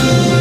ಬನ್ನಿ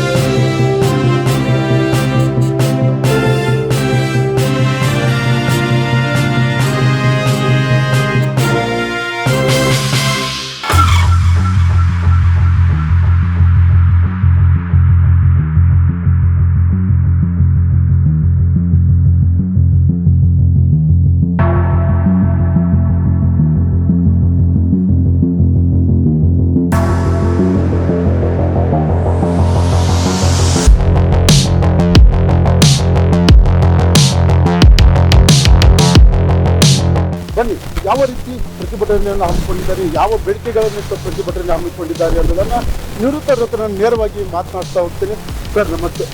ಪ್ರತಿಭಟನೆಯನ್ನು ಹಮ್ಮಿಕೊಂಡಿದ್ದಾರೆ, ಯಾವ ಬೇಡಿಕೆಗಳನ್ನು ಪ್ರತಿಭಟನೆ ಹಮ್ಮಿಕೊಂಡಿದ್ದಾರೆ ಅನ್ನೋದನ್ನು ನಿವೃತ್ತರ ಹತ್ರ ನೇರವಾಗಿ ಮಾತನಾಡ್ತಾ ಹೋಗ್ತೀನಿ. ಸರ್, ನಮಸ್ತೆ.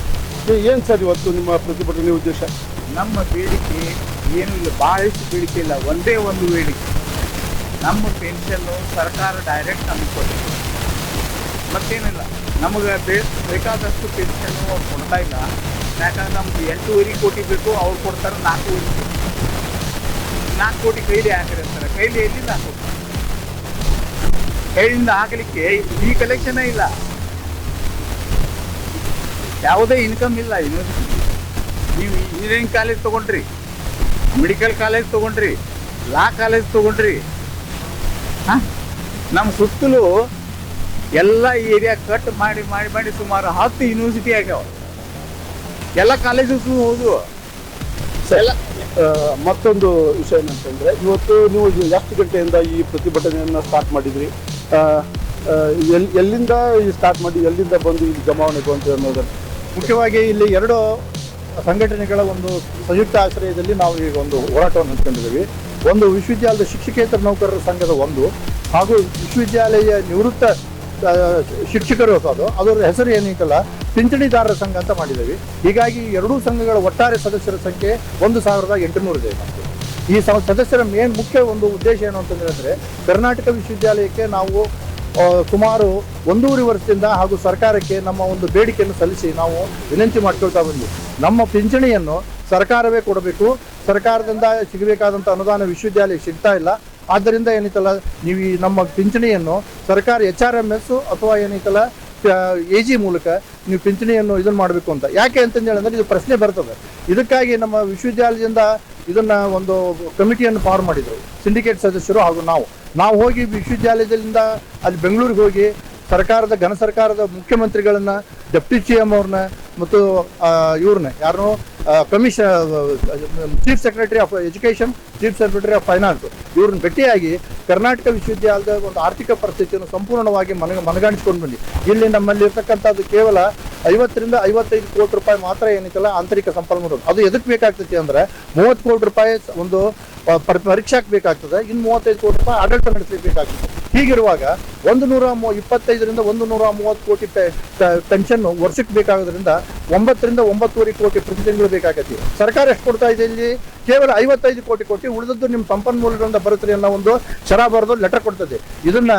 ಏನು ಸರ್ ಇವತ್ತು ನಿಮ್ಮ ಪ್ರತಿಭಟನೆ ಉದ್ದೇಶ? ನಮ್ಮ ಬೇಡಿಕೆ ಏನು ಇಲ್ಲ ಭಾಳಷ್ಟು ಬೇಡಿಕೆ ಇಲ್ಲ, ಒಂದೇ ಒಂದು ಬೇಡಿಕೆ. ನಮ್ಮ ಪೆನ್ಷನ್ನು ಸರ್ಕಾರ ಡೈರೆಕ್ಟ್ ಕೊಟ್ಟಿದೆ ಮತ್ತೇನಿಲ್ಲ, ನಮಗೆ ಬೇ, ಬೇಕಾದಷ್ಟು ಪೆನ್ಷನ್ನು ಅವ್ರು ಕೊಡ್ತಾ ಇಲ್ಲ. ಯಾಕಂದ್ರೆ ನಮ್ಗೆ ಎಂಟೂವರೆ ಕೋಟಿ ಬೇಕು, ಅವ್ರು ಕೊಡ್ತಾರೆ ನಾಲ್ಕೂವರೆ ನಾಲ್ಕು ಕೋಟಿ ಕೈಲಿ ಹಾಕಿರಿ ಅಂತಾರೆ. ಕೈಲಿ ಎಲ್ಲಿಂದ ಹಾಕೋದು ಕೈಯಿಂದ ಹಾಕಲಿಕ್ಕೆ ಈ ಕಲೆಕ್ಷನ್ ಇಲ್ಲ. ಯಾವುದೇ ಇನ್ಕಮ್ ಇಲ್ಲ ಯೂನಿವರ್ಸಿಟಿ ನೀವು ಇಂಜಿನಿಯರಿಂಗ್ ಕಾಲೇಜ್ ತಗೊಂಡ್ರಿ ಮೆಡಿಕಲ್ ಕಾಲೇಜ್ ತಗೊಂಡ್ರಿ ಲಾ ಕಾಲೇಜ್ ತಗೊಂಡ್ರಿ ನಮ್ಮ ಸುತ್ತಲೂ ಎಲ್ಲ ಏರಿಯಾ ಕಟ್ ಮಾಡಿ ಮಾಡಿ ಮಾಡಿ ಸುಮಾರು ಹತ್ತು ಯೂನಿವರ್ಸಿಟಿ ಆಗ್ಯಾವ. ಎಲ್ಲ ಕಾಲೇಜಸ್ ಆ, ಮತ್ತೊಂದು ವಿಷಯ ಏನಂತಂದ್ರೆ, ಇವತ್ತು ನೀವು ಎಷ್ಟು ಗಂಟೆಯಿಂದ ಈ ಪ್ರತಿಭಟನೆಯನ್ನು ಸ್ಟಾರ್ಟ್ ಮಾಡಿದ್ರಿ. ಎಲ್ಲಿಂದ ಸ್ಟಾರ್ಟ್ ಮಾಡಿ, ಎಲ್ಲಿಂದ ಬಂದು ಇಲ್ಲಿ ಜಮಾವಣೆಗೆ ಬಂತು ಅನ್ನೋದನ್ನು. ಮುಖ್ಯವಾಗಿ ಇಲ್ಲಿ ಎರಡು ಸಂಘಟನೆಗಳ ಒಂದು ಸಂಯುಕ್ತ ಆಶ್ರಯದಲ್ಲಿ ನಾವು ಈಗ ಒಂದು ಹೋರಾಟವನ್ನು ಹಂಚ್ಕೊಂಡಿದ್ದೀವಿ ಒಂದು ವಿಶ್ವವಿದ್ಯಾಲಯದ ಶಿಕ್ಷಕೇತರ ನೌಕರರ ಸಂಘದ ಒಂದು ಹಾಗೂ ವಿಶ್ವವಿದ್ಯಾಲಯ ನಿವೃತ್ತ ಶಿಕ್ಷಕರು ಅದು ಅದರ ಹೆಸರು ಏನಿಕ್ಕಲ್ಲ ಪಿಂಚಣಿದಾರರ ಸಂಘ ಅಂತ ಮಾಡಿದ್ದೀವಿ. ಹೀಗಾಗಿ ಎರಡೂ ಸಂಘಗಳ ಒಟ್ಟಾರೆ ಸದಸ್ಯರ ಸಂಖ್ಯೆ ಒಂದು ಸಾವಿರದ ಎಂಟುನೂರು ಇದೆ ಈ ಸದಸ್ಯರ ಮೇನ್ ಮುಖ್ಯ ಒಂದು ಉದ್ದೇಶ ಏನು ಅಂತಂದ್ರೆ ಕರ್ನಾಟಕ ವಿಶ್ವವಿದ್ಯಾಲಯಕ್ಕೆ ನಾವು ಸುಮಾರು ಒಂದೂವರೆ ವರ್ಷದಿಂದ ಹಾಗೂ ಸರ್ಕಾರಕ್ಕೆ ನಮ್ಮ ಒಂದು ಬೇಡಿಕೆಯನ್ನು ಸಲ್ಲಿಸಿ ನಾವು ವಿನಂತಿ ಮಾಡ್ಕೊಳ್ತಾ ಬಂದ್ವಿ. ನಮ್ಮ ಪಿಂಚಣಿಯನ್ನು ಸರ್ಕಾರವೇ ಕೊಡಬೇಕು. ಸರ್ಕಾರದಿಂದ ಸಿಗಬೇಕಾದಂಥ ಅನುದಾನ ವಿಶ್ವವಿದ್ಯಾಲಯ ಸಿಗ್ತಾ ಇಲ್ಲ. ಆದ್ದರಿಂದ ಏನಿತ್ತಲ್ಲ, ನೀವು ಈ ನಮ್ಮ ಪಿಂಚಣಿಯನ್ನು ಸರ್ಕಾರ ಎಚ್ ಆರ್ ಎಂ ಎಸ್ ಅಥವಾ ಏನಿತ್ತಲ್ಲ ಎ ಜಿ ಮೂಲಕ ನೀವು ಪಿಂಚಣಿಯನ್ನು ಇದನ್ನು ಮಾಡಬೇಕು ಅಂತ. ಯಾಕೆ ಅಂತಂದು ಹೇಳಿದ್ರೆ ಇದು ಪ್ರಶ್ನೆ ಬರ್ತದೆ. ಇದಕ್ಕಾಗಿ ನಮ್ಮ ವಿಶ್ವವಿದ್ಯಾಲಯದಿಂದ ಇದನ್ನ ಒಂದು ಕಮಿಟಿಯನ್ನು ಫಾರ್ಮ್ ಮಾಡಿದರು, ಸಿಂಡಿಕೇಟ್ ಸದಸ್ಯರು ಹಾಗೂ ನಾವು. ನಾವು ಹೋಗಿ ವಿಶ್ವವಿದ್ಯಾಲಯದಿಂದ ಅಲ್ಲಿ ಬೆಂಗಳೂರಿಗೆ ಹೋಗಿ ಸರ್ಕಾರದ ಘನ ಸರ್ಕಾರದ ಮುಖ್ಯಮಂತ್ರಿಗಳನ್ನ, ಡೆಪ್ಟಿ ಸಿ ಎಂ ಅವ್ರನ್ನ ಮತ್ತು ಇವ್ರನ್ನ. ಯಾರು commission chief secretary of education chief secretary of finance ಇವ್ರನ್ನ ಭೇಟಿಯಾಗಿ ಕರ್ನಾಟಕ ವಿಶ್ವವಿದ್ಯಾಲಯದ ಒಂದು ಆರ್ಥಿಕ ಪರಿಸ್ಥಿತಿಯನ್ನು ಸಂಪೂರ್ಣವಾಗಿ ಮನ ಮನಗಾಣಿಸ್ಕೊಂಡು ಬನ್ನಿ. ಇಲ್ಲಿ ನಮ್ಮಲ್ಲಿ ಇರ್ತಕ್ಕಂಥದ್ದು ಕೇವಲ ಐವತ್ತರಿಂದ ಐವತ್ತೈದು ಕೋಟಿ ರೂಪಾಯಿ ಮಾತ್ರ ಏನಿತ್ತಲ್ಲ ಆಂತರಿಕ ಸಂಪನ್ಮೂಲ ಅದು ಎದಕ್ಕೆ ಬೇಕಾಗ್ತೈತಿ ಅಂದ್ರೆ, ಮೂವತ್ತು ಕೋಟಿ ರೂಪಾಯಿ ಒಂದು ಪರೀಕ್ಷಾಕ್ಕೆ ಬೇಕಾಗ್ತದೆ. ಇನ್ನು ಮೂವತ್ತೈದು ಕೋಟಿ ರೂಪಾಯಿ ಆಡಳಿತ ನಡೆಸಲಿಕ್ಕೆ ಬೇಕಾಗ್ತದೆ. ಹೀಗಿರುವಾಗ ಒಂದು ನೂರ ಮೂ ಇಪ್ಪತ್ತೈದರಿಂದ ಒಂದು ನೂರ ಮೂವತ್ತು ಕೋಟಿ ಪೆನ್ಷನ್ ವರ್ಷಕ್ಕೆ ಬೇಕಾಗೋದ್ರಿಂದ ಒಂಬತ್ತರಿಂದ ಒಂಬತ್ತುವರೆ ಕೋಟಿ ಪ್ರತಿ ತಿಂಗಳು ಬೇಕಾಗತ್ತೆ ಸರ್ಕಾರ ಎಷ್ಟು ಕೊಡ್ತಾ ಇದೆ ಇಲ್ಲಿ? ಕೇವಲ ಐವತ್ತೈದು ಕೋಟಿ ಕೋಟಿ ಉಳಿದದ್ದು ನಿಮ್ಮ ಸಂಪನ್ಮೂಲಗಳಿಂದ ಬರುತ್ತೆ ಅನ್ನೋ ಒಂದು ಶರ ಬರೆದು ಲೆಟರ್ ಕೊಡ್ತದೆ. ಇದನ್ನ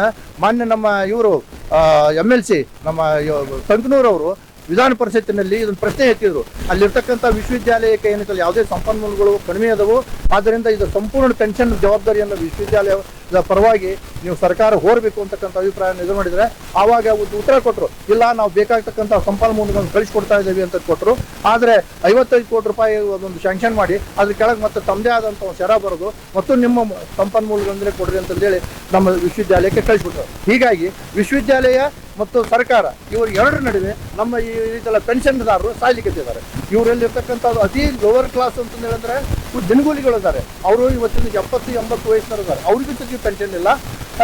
ಮಾನ್ಯ ನಮ್ಮ ಇವರು ಎಂ ಎಲ್ ಸಿ ನಮ್ಮ ಸಂಕನೂರವರು ವಿಧಾನ ಪರಿಷತ್ತಿನಲ್ಲಿ ಇದನ್ನು ಪ್ರಶ್ನೆ ಎತ್ತಿದ್ರು. ಅಲ್ಲಿರ್ತಕ್ಕಂಥ ವಿಶ್ವವಿದ್ಯಾಲಯಕ್ಕೆ ಏನಿತ್ತಲ್ಲ ಯಾವುದೇ ಸಂಪನ್ಮೂಲಗಳು ಕಡಿಮೆ ಅದವು ಆದ್ದರಿಂದ ಇದು ಸಂಪೂರ್ಣ ಪೆನ್ಷನ್ ಜವಾಬ್ದಾರಿಯನ್ನು ವಿಶ್ವವಿದ್ಯಾಲಯ ಪರವಾಗಿ ನೀವು ಸರ್ಕಾರ ಹೋರಬೇಕು ಅಂತಕ್ಕಂಥ ಅಭಿಪ್ರಾಯ ಇದು ಮಾಡಿದ್ರೆ, ಆವಾಗ ಒಂದು ಉತ್ತರ ಕೊಟ್ಟರು ಇಲ್ಲ, ನಾವು ಬೇಕಾಗ್ತಕ್ಕಂಥ ಸಂಪನ್ಮೂಲಗಳನ್ನು ಕಳಿಸ್ಕೊಡ್ತಾ ಇದ್ದೀವಿ ಅಂತ ಕೊಟ್ಟರು ಆದರೆ ಐವತ್ತೈದು ಕೋಟಿ ರೂಪಾಯಿ ಅದೊಂದು ಶಾಂಕ್ಷನ್ ಮಾಡಿ, ಅದ್ರ ಕೆಳಗೆ ಮತ್ತೆ ತಮ್ಮದೇ ಆದಂಥ ಒಂದು ಶರ ಬರೋದು, ಮತ್ತು ನಿಮ್ಮ ಸಂಪನ್ಮೂಲಗಳಂದರೆ ಕೊಡ್ರಿ ಅಂತಂದೇಳಿ ನಮ್ಮ ವಿಶ್ವವಿದ್ಯಾಲಯಕ್ಕೆ ಕಳಿಸ್ಬಿಟ್ರು. ಹೀಗಾಗಿ ವಿಶ್ವವಿದ್ಯಾಲಯ ಮತ್ತು ಸರ್ಕಾರ, ಇವರು ಎರಡರ ನಡುವೆ ನಮ್ಮ ಈ ರೀತಿಯಲ್ಲ ಪೆನ್ಷನ್ದಾರರು ಸಾಯ್ಲಿಕ್ಕಿದ್ದಾರೆ. ಇವರಲ್ಲಿರ್ತಕ್ಕಂಥದ್ದು ಅತಿ ಲೋವರ್ ಕ್ಲಾಸ್ ಅಂತ ಹೇಳಿದ್ರೆ ದಿನಗೂಲಿಗಳಿದ್ದಾರೆ ಅವರು ಇವತ್ತಿನ ಎಪ್ಪತ್ತು, ಎಂಬತ್ತು ವಯಸ್ಸಿನ ಇದ್ದಾರೆ ಅವ್ರಿಗೂ ಜೊತೆಗೆ ಪೆನ್ಷನ್ ಇಲ್ಲ.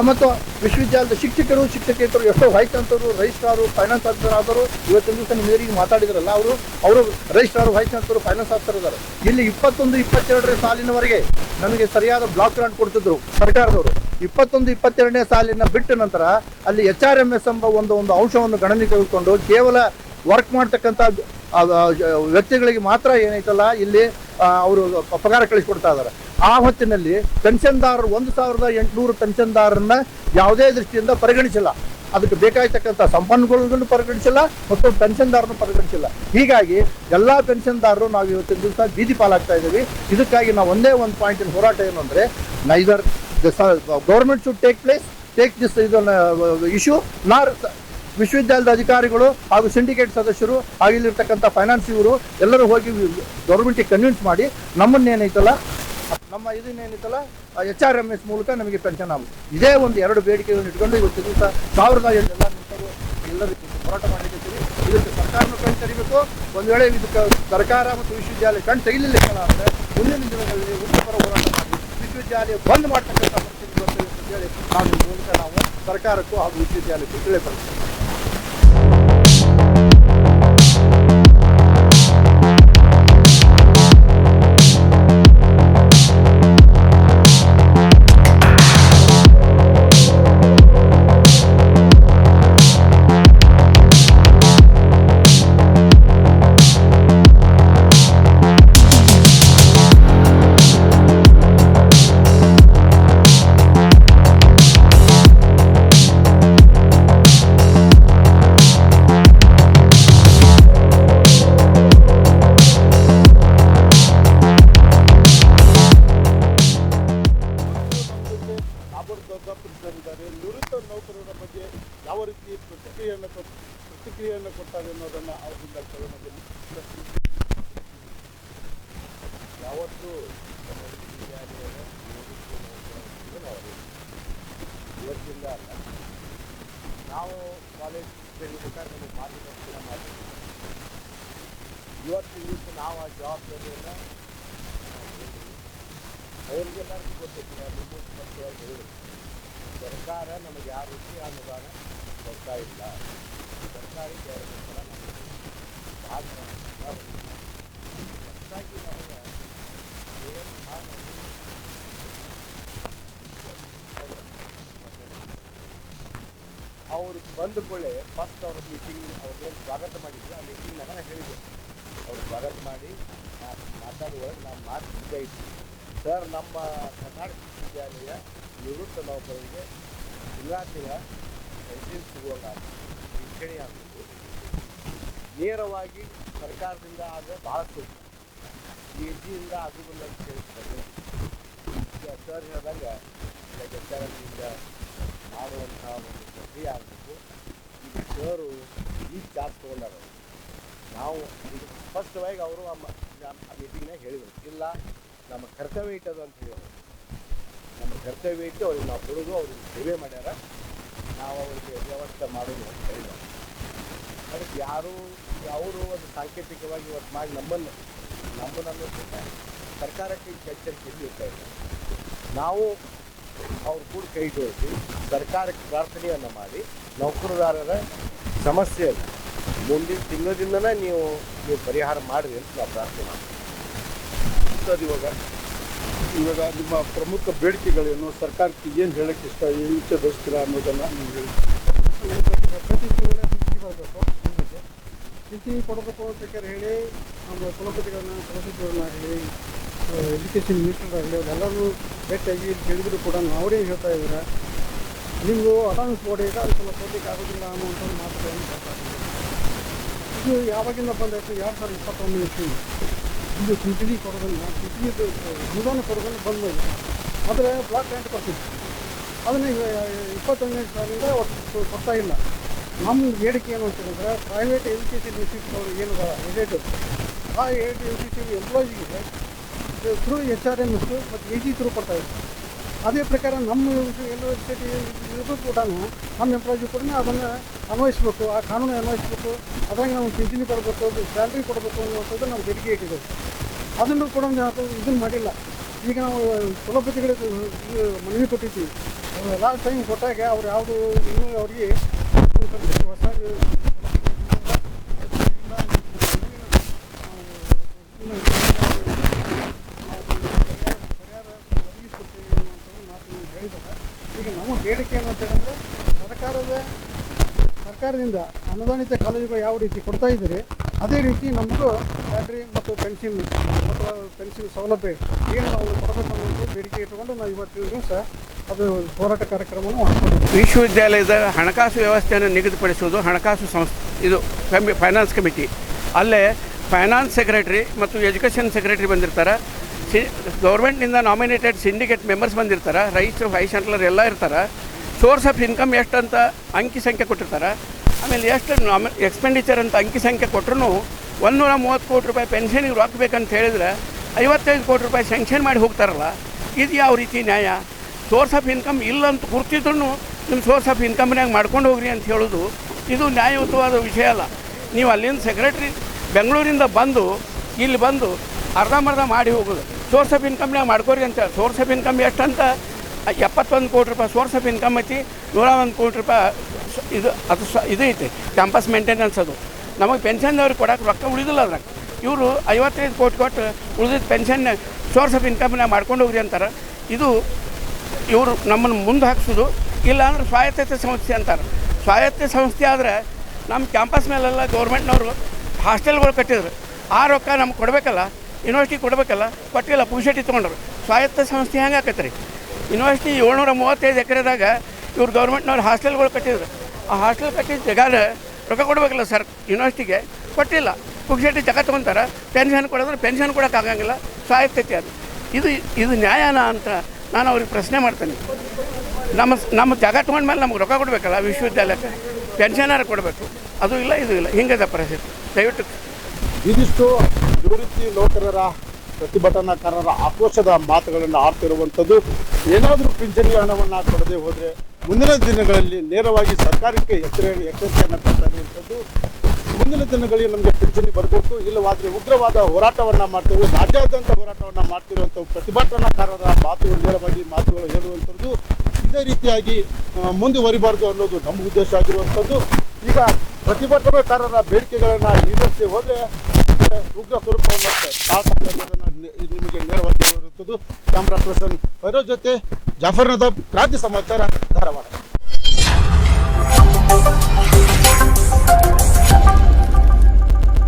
ಮತ್ತು ವಿಶ್ವವಿದ್ಯಾಲಯದ ಶಿಕ್ಷಕರು ಶಿಕ್ಷಕೇತರು ಎಷ್ಟೋ ವೈಸ್ ರಜಿಸ್ಟ್ರಾರು ಫೈನಾನ್ಸ್ ಆಫೀಸರ್ ಆದರು ಇವತ್ತಿನ ದಿವಸ ನಿಮ್ಮ ಎದುರಿಗೆ ಮಾತಾಡಿದ್ರಲ್ಲ, ಅವರು ಅವರು registrar vice chancellor finance officer ಇದ್ದಾರೆ. ಇಲ್ಲಿ ಇಪ್ಪತ್ತೊಂದು ಇಪ್ಪತ್ತೆರಡನೇ ಸಾಲಿನವರೆಗೆ ನನಗೆ ಸರಿಯಾದ ಬ್ಲಾಕ್ ಗ್ರಾಂಟ್ ಕೊಡ್ತಿದ್ರು ಸರ್ಕಾರದವರು. ಇಪ್ಪತ್ತೊಂದು, ಇಪ್ಪತ್ತೆರಡನೇ ಸಾಲಿನ ಬಿಟ್ಟ ನಂತರ ಅಲ್ಲಿ ಎಚ್ ಆರ್ ಎಂ ಎಸ್ ಎಂಬ ಒಂದು ಒಂದು ಅಂಶವನ್ನು ಗಣನೆ ತೆಗೆದುಕೊಂಡು ಕೇವಲ ವರ್ಕ್ ಮಾಡ್ತಕ್ಕಂಥ ವ್ಯಕ್ತಿಗಳಿಗೆ ಮಾತ್ರ ಏನೈತಲ್ಲ ಇಲ್ಲಿ ಅವರು ಪಗಾರ ಕಳಿಸ್ಕೊಡ್ತಾ ಇದ್ದಾರೆ. ಆ ಹೊತ್ತಿನಲ್ಲಿ ಪೆನ್ಷನ್ದಾರರು ಒಂದು ಸಾವಿರದ ಎಂಟುನೂರು ಪೆನ್ಷನ್ದಾರರನ್ನ ಯಾವುದೇ ದೃಷ್ಟಿಯಿಂದ ಪರಿಗಣಿಸಿಲ್ಲ. ಅದಕ್ಕೆ ಬೇಕಾಗಿರ್ತಕ್ಕಂಥ ಸಂಪನ್ಮೂಲಗಳನ್ನು ಪರಿಗಣಿಸಿಲ್ಲ ಮತ್ತು ಪೆನ್ಷನ್ದಾರನ್ನು ಪರಿಗಣಿಸಿಲ್ಲ. ಹೀಗಾಗಿ ಎಲ್ಲ ಪೆನ್ಷನ್ದಾರರು ನಾವು ಇವತ್ತಿನ ದಿವಸ ಬೀದಿ ಪಾಲಾಗ್ತಾ ಇದ್ದೀವಿ. ಇದಕ್ಕಾಗಿ ನಾವು ಒಂದೇ ಒಂದು ಪಾಯಿಂಟಿನ ಹೋರಾಟ ಏನು ಅಂದರೆ neither government should take place take this ಇದನ್ನು ಇಶ್ಯೂ ನಾರ್ ವಿಶ್ವವಿದ್ಯಾಲಯದ ಅಧಿಕಾರಿಗಳು ಹಾಗೂ ಸಿಂಡಿಕೇಟ್ ಸದಸ್ಯರು ಹಾಗೂ ಇಲ್ಲಿರ್ತಕ್ಕಂಥ ಫೈನಾನ್ಸ್ ಇವರು ಎಲ್ಲರೂ ಹೋಗಿ ಗೌರ್ಮೆಂಟಿಗೆ ಕನ್ವಿನ್ಸ್ ಮಾಡಿ ನಮ್ಮನ್ನೇನೈತಲ್ಲ ನಮ್ಮ ಇದನ್ನೇನಿತ್ತಲ್ಲ ಎಚ್ ಆರ್ ಎಂ ಎಸ್ ಮೂಲಕ ನಮಗೆ ಪೆನ್ಷನ್ ಆಗುತ್ತೆ ಇದೇ ಒಂದು ಎರಡು ಬೇಡಿಕೆಗಳನ್ನು ಇಟ್ಕೊಂಡು ಇವತ್ತು ದಿವಸ ಸಾವಿರದ ಎಲ್ಲ ಎಲ್ಲರೂ ಹೋರಾಟ ಮಾಡಲಿಕ್ಕಿದ್ದೀವಿ ಇದಕ್ಕೆ ಸರ್ಕಾರನೂ ಕಣ್ ತೆರಿಬೇಕು. ಒಂದು ವೇಳೆ ಇದಕ್ಕೆ ಸರ್ಕಾರ ಮತ್ತು ವಿಶ್ವವಿದ್ಯಾಲಯ ಕಣ್ ತೆಗಿಲಿಲ್ಲ ಅಂದರೆ ಮುಂದಿನ ದಿನಗಳಲ್ಲಿ ವೃತ್ತಿಪರ ಹೋರಾಟ ಮಾಡಿ ವಿಶ್ವವಿದ್ಯಾಲಯ ಬಂದ್ ಮಾಡ್ತಕ್ಕಂಥ ಪರಿಸ್ಥಿತಿ ಅಂತ ಹೇಳಿ ನಾವು ಮೂಲಕ ನಾವು ಸರ್ಕಾರಕ್ಕೂ ಹಾಗೂ ವಿಶ್ವವಿದ್ಯಾಲಯಕ್ಕೂ ತಿಳಿಪಡಿಸ್ತೀವಿ ಇವತ್ತಿಂದ ಅಲ್ಲ ನಾವು ಕಾಲೇಜ್ ಬೆಳಿಬೇಕಾದ್ರೆ ನಮಗೆ ಮಾರ್ಗದರ್ಶನ ಮಾಡಿದ್ವಿ ಇವತ್ತಿನ ದಿವಸ ನಾವು ಆ ಜವಾಬ್ದಾರಿಯನ್ನು ಅವ್ರಿಗೆಲ್ಲರಿಗೂ ಗೊತ್ತಿತ್ತು ನಾವು ನಿಮ್ಮನ್ನು ಸ್ಪಷ್ಟವಾಗಿ ಹೇಳಿದ್ರು ಸರ್ಕಾರ ನಮಗೆ ಯಾವ ರೀತಿ ಅನುದಾನ ಕೊಡ್ತಾ ಇಲ್ಲ ಸರ್ಕಾರಿ ಕೇಳಬೇಕಲ್ಲ ನಮಗೆ ಭಾಳ ಹೊಸದಾಗಿ ನಮಗೆ ಏನು ಭಾಳ ಅವ್ರು ಬಂದ ಕೂಡಲೇ ಫಸ್ಟ್ ಅವ್ರ ಮೀಟಿಂಗ್ ಅವ್ರಿಗೆ ಸ್ವಾಗತ ಮಾಡಿದ್ರು. ಆ ಮೀಟಿಂಗ್ನಾಗ ನಾನು ಹೇಳಿದೆ ಅವ್ರು ಸ್ವಾಗತ ಮಾಡಿ ಮಾತಾಡುವಾಗ ನಾನು ಮಾತು ಇದ್ದೇ ಸರ್ ನಮ್ಮ ಕರ್ನಾಟಕ ವಿಶ್ವವಿದ್ಯಾಲಯ ನಿವೃತ್ತ ನೌಕರರಿಗೆ ಇಲಾಖೆಯ ಪೆನ್ಷನ್ ಸಿಗುವಂಗ ಪಿಂಚಣಿ ಆಗಬೇಕು. ನೇರವಾಗಿ ಸರ್ಕಾರದಿಂದ ಆದರೆ ಭಾಳ ಸೂಕ್ತ ಪಿ ಎಚ್ ಡಿಯಿಂದ ಆಗುವುದಿಲ್ಲ ಅಂತ ಕೇಳಿಸ್ತಾರೆ ಸರ್ ಹೇಳಿದಾಗ ಸರ್ಕಾರದಿಂದ ಮಾಡುವಂತಹ ಒಂದು ಪ್ರಕ್ರಿಯೆ ಆಗಬೇಕು ಸರು ಈ ಚಾರ್ಜ್ ತೊಗೊಂಡಾರ. ನಾವು ಸ್ಪಷ್ಟವಾಗಿ ಅವರು ಆ ಮೀಟಿಂಗ್ನಾಗ ಹೇಳಿದರು. ಇಲ್ಲ, ನಮ್ಮ ಕರ್ತವ್ಯ ಇಟ್ಟದು ಅಂತ ಹೇಳಿದರು. ನಮ್ಮ ಕರ್ತವ್ಯ ಇಟ್ಟು ಅವ್ರಿಗೆ ನಾವು ಕೊಡೋದು ಅವ್ರಿಗೆ ಸೇವೆ ಮಾಡ್ಯಾರ. ನಾವು ಅವರಿಗೆ ವ್ಯವಸ್ಥೆ ಮಾಡೋದು ಅಂತ ಹೇಳಿದ್ರು. ಅದಕ್ಕೆ ಯಾರು ಅವರು ಒಂದು ಸಾಂಕೇತಿಕವಾಗಿ ಇವತ್ತು ಮಾಡಿ ನಮ್ಮನ್ನು ನಮ್ಮನ್ನು ಸರ್ಕಾರಕ್ಕೆ ಈ ಎಚ್ಚರಿಕೆ ಇರ್ತಾ ನಾವು ಅವ್ರ ಕೂಡ ಕೈ ಜೋಡಿಸಿ ಸರ್ಕಾರಕ್ಕೆ ಪ್ರಾರ್ಥನೆಯನ್ನು ಮಾಡಿ ನೌಕರದಾರರ ಸಮಸ್ಯೆ ಮುಂದಿನ ತಿಂಗಳದಿಂದನೇ ನೀವು ನೀವು ಪರಿಹಾರ ಮಾಡಿರಿ ಅಂತ ನಾವು ಪ್ರಾರ್ಥನೆ ಮಾಡ್ತೀವಿ. ಸರ್ ಇವಾಗ ಇವಾಗ ನಿಮ್ಮ ಪ್ರಮುಖ ಬೇಡಿಕೆಗಳೇನು? ಸರ್ಕಾರಕ್ಕೆ ಏನು ಹೇಳಕ್ಕೆ ಇಷ್ಟ? ಏನು ಇಚ್ಛೆ ಬಯಸ್ತೀರಾ ಅನ್ನೋದನ್ನು ನೀವು ಹೇಳಿ. ಪ್ರತಿ ತಿಂಗಳ ಬರಬೇಕು ಕೊಡಬೇಕು ಬೇಕಾದ್ರೆ ಹೇಳಿ ನಮ್ಮ ಕುಲಪತಿಗಳನ್ನ ಕುಲಸಚಿವರನ್ನ ಹೇಳಿ ಎಜುಕೇಷನ್ ಮಿನಿಸ್ಟರ್ ಆಗಲಿ, ಅವರೆಲ್ಲರೂ ಭೇಟಿಯಾಗಿ ಕೇಳಿದ್ರು ಕೂಡ ಅವರೇ ಹೇಳ್ತಾ ಇದ್ದಾರೆ? ನಿಮ್ಮದು ಅಟೌನ್ಸ್ ಬೋರ್ಡ್ ಈಗ ಅದು ಸ್ವಲ್ಪ ಕೊಡಲಿಕ್ಕೆ ಆಗೋದಿಲ್ಲ ಅನ್ನುವಂಥ ಮಾತುಗಳನ್ನು ಹೇಳ್ತಾ. ಇದು ಯಾವಾಗಿಂದ ಬಂದಾಯಿತು ಎರಡು ಸಾವಿರದ ಇಪ್ಪತ್ತೊಂದನೇ ಇಸ್ವಿ ಇದು ಸಿಂಪಿಡಿ ಕೊಡೋದನ್ನು ಸಿಂಪಿಡಿದು ಅನುದಾನ ಕೊಡೋದನ್ನು ಬಂದು ಆದರೆ ಬ್ಲಾಕ್ ಪ್ಯಾಂಟ್ ಕೊಡ್ತಿತ್ತು ಅದನ್ನು ಇಪ್ಪತ್ತೊಂದನೇ ಒಟ್ಟು ಕೊಡ್ತಾ ಇಲ್ಲ. ನಮ್ಮ ಬೇಡಿಕೆ ಏನು ಅಂತಂದರೆ ಪ್ರೈವೇಟ್ ಎಜುಕೇಷನ್ ಇನ್ಸ್ಟಿಟ್ಯೂಟ್ ಅವರು ಏನು ಏಡೆಡ್ ಆ ಎಡ್ institute ಎಂಪ್ಲಾಯೀಸ್ಗೆ through H R M S ಮತ್ತು ಎ ಜಿ ಥ್ರೂ ಕೊಡ್ತಾ ಇದ್ದಾರೆ. ಅದೇ ಪ್ರಕಾರ ನಮ್ಮ ಯೂನಿವರ್ಸಿಟಿ ಇದ್ರೂ ಕೂಡ ನಮ್ಮ ಎಂಪ್ಲಾಯ್ಸು ಕೂಡ ಅದನ್ನು ಅನ್ವಯಿಸಬೇಕು, ಆ ಕಾನೂನು ಅನ್ವಯಿಸಬೇಕು, ಅದ್ರಾಗ ನಾವು ಪಿಂಚಣಿ ಕೊಡಬೇಕು ಸ್ಯಾಲ್ರಿ ಕೊಡಬೇಕು ಅನ್ನುವಂಥದ್ದು ನಾವು ಬೇಡಿಕೆ ಇಟ್ಟಿದ್ದೇವೆ. ಅದನ್ನು ಕೂಡ ನಾವು ಇದನ್ನು ಮಾಡಿಲ್ಲ. ಈಗ ನಾವು ಕುಲಪತಿಗಳಿಗೆ ಮನವಿ ಕೊಟ್ಟಿದ್ದೀವಿ. ಲಾಸ್ಟ್ ಟೈಮ್ ಕೊಟ್ಟಾಗ ಅವ್ರು ಯಾವುದು ಇನ್ನೂ ಅವರಿಗೆ ಹೊಸ ಈಗ ನಮ್ಮ ಬೇಡಿಕೆ ಏನು ಅಂತ ಹೇಳಿದ್ರೆ ಸರ್ಕಾರದ ಸರ್ಕಾರದಿಂದ ಅನುದಾನಿತ ಕಾಲೇಜುಗಳು ಯಾವ ರೀತಿ ಕೊಡ್ತಾ ಇದ್ದೀರಿ, ಅದೇ ರೀತಿ ನಮಗೂ ಸ್ಯಾಲ್ರಿ ಮತ್ತು ಪೆನ್ಷನ್ ಮತ್ತು ಪೆನ್ಷನ್ ಸೌಲಭ್ಯ ಏನು ನಾವು ಕೊಡಬೇಕು ಅನ್ನೋದು ಬೇಡಿಕೆ ಇಟ್ಟುಕೊಂಡು ನಾವು ಇವತ್ತು ದಿವಸ ಅದು ಹೋರಾಟ ಕಾರ್ಯಕ್ರಮವನ್ನು ವಿಶ್ವವಿದ್ಯಾಲಯದ ಹಣಕಾಸು ವ್ಯವಸ್ಥೆಯನ್ನು ನಿಗದಿಪಡಿಸುವುದು ಹಣಕಾಸು ಸಂಸ್ಥೆ, ಇದು ಕಮಿ ಫೈನಾನ್ಸ್ ಕಮಿಟಿ. ಅಲ್ಲೇ ಫೈನಾನ್ಸ್ ಸೆಕ್ರೆಟರಿ ಮತ್ತು ಎಜುಕೇಷನ್ ಸೆಕ್ರೆಟರಿ ಬಂದಿರ್ತಾರೆ. ಸಿ ಗೌರ್ಮೆಂಟ್ನಿಂದ ನಾಮಿನೇಟೆಡ್ ಸಿಂಡಿಕೇಟ್ ಮೆಂಬರ್ಸ್ ಬಂದಿರ್ತಾರೆ ಹೈ ಚಾನ್ಸಲರ್ ಎಲ್ಲ ಇರ್ತಾರೆ. ಸೋರ್ಸ್ ಆಫ್ ಇನ್ಕಮ್ ಎಷ್ಟು ಅಂತ ಅಂಕಿ ಸಂಖ್ಯೆ ಕೊಟ್ಟಿರ್ತಾರೆ. ಆಮೇಲೆ ಎಷ್ಟು ನಾಮ ಎಕ್ಸ್ಪೆಂಡಿಚರ್ ಅಂತ ಅಂಕಿ ಸಂಖ್ಯೆ ಕೊಟ್ಟರು ಒಂದೂರ ಮೂವತ್ತು ಕೋಟಿ ರೂಪಾಯಿ ಪೆನ್ಷನಿಗೆ ರೊಕ್ಕ ಬೇಕಂತ ಹೇಳಿದ್ರೆ ಐವತ್ತೈದು ಕೋಟಿ ರೂಪಾಯಿ ಸ್ಯಾಂಕ್ಷನ್ ಮಾಡಿ ಹೋಗ್ತಾರಲ್ಲ, ಇದು ಯಾವ ರೀತಿ ನ್ಯಾಯ? ಸೋರ್ಸ್ ಆಫ್ ಇನ್ಕಮ್ ಇಲ್ಲ ಅಂತ ಗುರ್ತಿದ್ರು ನಿಮ್ಮ ಸೋರ್ಸ್ ಆಫ್ ಇನ್ಕಮ್ನಾಗ ಮಾಡ್ಕೊಂಡು ಹೋಗ್ರಿ ಅಂತ ಹೇಳೋದು ಇದು ನ್ಯಾಯಯುತವಾದ ವಿಷಯ ಅಲ್ಲ. ನೀವು ಅಲ್ಲಿಂದ ಸೆಕ್ರೆಟ್ರಿ ಬೆಂಗಳೂರಿಂದ ಬಂದು, ಇಲ್ಲಿ ಬಂದು ಅರ್ಧಂಬರ್ಧ ಮಾಡಿ ಹೋಗೋದು. ಸೋರ್ಸ್ ಆಫ್ ಇನ್ಕಮ್ನಾಗ ಮಾಡ್ಕೋರಿ ಅಂತ. ಸೋರ್ಸ್ ಆಫ್ ಇನ್ಕಮ್ ಎಷ್ಟಂತ? ಎಪ್ಪತ್ತೊಂದು ಕೋಟಿ ರೂಪಾಯಿ ಸೋರ್ಸ್ ಆಫ್ ಇನ್ಕಮ್ ಐತಿ ನೂರ ಒಂದು ಕೋಟಿ ರೂಪಾಯಿ ಇದು, ಅದು ಸ, ಇದು ಐತಿ, ಕ್ಯಾಂಪಸ್ ಮೇಂಟೆನೆನ್ಸ್ ಅದು. ನಮಗೆ ಪೆನ್ಷನ್ದವ್ರಿಗೆ ಕೊಡೋಕೆ ರೊಕ್ಕ ಉಳಿದಿಲ್ಲ ಅದ್ರಾಗ. ಇವರು ಐವತ್ತೈದು ಕೋಟಿ ಕೊಟ್ಟು ಉಳಿದಿದ್ದ ಪೆನ್ಷನ್ ಸೋರ್ಸ್ ಆಫ್ ಇನ್ಕಮ್ನಾಗ ಮಾಡ್ಕೊಂಡು ಹೋಗ್ರಿ ಅಂತಾರೆ. ಇದು ಇವರು ನಮ್ಮನ್ನು ಮುಂದೆ ಹಾಕ್ಸೋದು, ಇಲ್ಲಾಂದ್ರೆ ಸ್ವಾಯತ್ತತೆ ಸಂಸ್ಥೆ ಅಂತಾರೆ. ಸ್ವಾಯತ್ತ ಸಂಸ್ಥೆ ಆದರೆ ನಮ್ಮ ಕ್ಯಾಂಪಸ್ ಮೇಲೆಲ್ಲ ಗೌರ್ಮೆಂಟ್ನವರು ಹಾಸ್ಟೆಲ್ಗಳು ಕಟ್ಟಿದ್ರು. ಆ ರೊಕ್ಕ ನಮ್ಗೆ ಕೊಡಬೇಕಲ್ಲ ಯೂನಿವರ್ಸಿಟಿ ಕೊಡಬೇಕಲ್ಲ, ಕೊಟ್ಟಿಲ್ಲ ಪುಷಟಿ ತೊಗೊಂಡ್ರು ಸ್ವಾಯತ್ತ ಸಂಸ್ಥೆ ಹೆಂಗೆ ರೀ ಯೂನಿವರ್ಸಿಟಿ ಏಳ್ನೂರ ಮೂವತ್ತೈದು ಎಕರೆದಾಗ ಇವ್ರು ಗೌರ್ಮೆಂಟ್ನವ್ರು ಹಾಸ್ಟೆಲ್ಗಳು ಕಟ್ಟಿದ್ರು. ಆ ಹಾಸ್ಟೆಲ್ ಕಟ್ಟಿದ ಜಗಾದ ರೊಕ್ಕ ಕೊಡಬೇಕಲ್ಲ ಸರ್ ಯೂನಿವರ್ಸಿಟಿಗೆ ಕೊಟ್ಟಿಲ್ಲ. ಪುಕ್ಷಟಿ ಜಗ ತೊಗೊಂತಾರೆ ಪೆನ್ಷನ್ ಕೊಡೋದ್ರೆ ಪೆನ್ಷನ್ ಕೊಡೋಕ್ಕಾಗಂಗಿಲ್ಲ ಸ್ವಾಯತ್ತತೆ ಅದು. ಇದು ಇದು ನ್ಯಾಯನ ಅಂತ ನಾನು ಅವ್ರಿಗೆ ಪ್ರಶ್ನೆ ಮಾಡ್ತೇನೆ. ನಮ್ಮ ನಮ್ಮ ಜಾಗ ತೊಗೊಂಡ್ಮೇಲೆ ನಮ್ಗೆ ರೊಕ್ಕ ಕೊಡಬೇಕಲ್ಲ ವಿಶ್ವವಿದ್ಯಾಲಯಕ್ಕೆ? ಪೆನ್ಷನಾರು ಕೊಡಬೇಕು. ಅದು ಇಲ್ಲ, ಇದು ಇಲ್ಲ. ಹಿಂಗದ ಪರಿಸ್ಥಿತಿ. ದಯವಿಟ್ಟು ಇದಿಷ್ಟು ನಿವೃತ್ತಿ ನೌಕರರ ಪ್ರತಿಭಟನಾಕಾರರ ಆಕ್ರೋಶದ ಮಾತುಗಳನ್ನು ಆಡ್ತಿರುವಂಥದ್ದು ಏನಾದರೂ ಪಿಂಚಣಿ ಹಣವನ್ನು ಕೊಡದೆ ಹೋದರೆ ಮುಂದಿನ ದಿನಗಳಲ್ಲಿ ನೇರವಾಗಿ ಸರ್ಕಾರಕ್ಕೆ ಎಚ್ಚರ ಎಚ್ಚರಿಕೆಯನ್ನು ಕೊಡ್ತಾರೆ ಮುಂದಿನ ದಿನಗಳಲ್ಲಿ ನಮಗೆ ಪಿಂಚಣಿ ಬರಬೇಕು, ಇಲ್ಲವಾದರೆ ಉಗ್ರವಾದ ಹೋರಾಟವನ್ನು ಮಾಡ್ತೇವೆ, ರಾಜ್ಯಾದ್ಯಂತ ಹೋರಾಟವನ್ನು ಮಾಡ್ತಿರುವಂಥ ಪ್ರತಿಭಟನಾಕಾರರ ಮಾತುಗಳು, ನೇರವಾಗಿ ಮಾತುಗಳು ಹೇಳುವಂಥದ್ದು ಇದೇ ರೀತಿಯಾಗಿ ಮುಂದುವರಿಬಾರ್ದು ಅನ್ನೋದು ನಮ್ಮ ಉದ್ದೇಶ ಆಗಿರುವಂಥದ್ದು. ಈಗ ಪ್ರತಿಭಟನಾಕಾರರ ಬೇಡಿಕೆಗಳನ್ನು ಈಡೇರಿಸಿ ಹೋದರೆ ಉಗ್ರ ಸ್ವರೂಪವನ್ನು ನಿಮಗೆ ನೇರವಾಗಿ ಇರುತ್ತದೆ ಕ್ಯಾಮ್ರಾ ಪರ್ಸನ್ ಫೈರೋಜ್ ಜೊತೆ ಜಾಫರ್ನದ ಕ್ರಾಂತಿ ಸಮಾಚಾರ ಧಾರವಾಡ.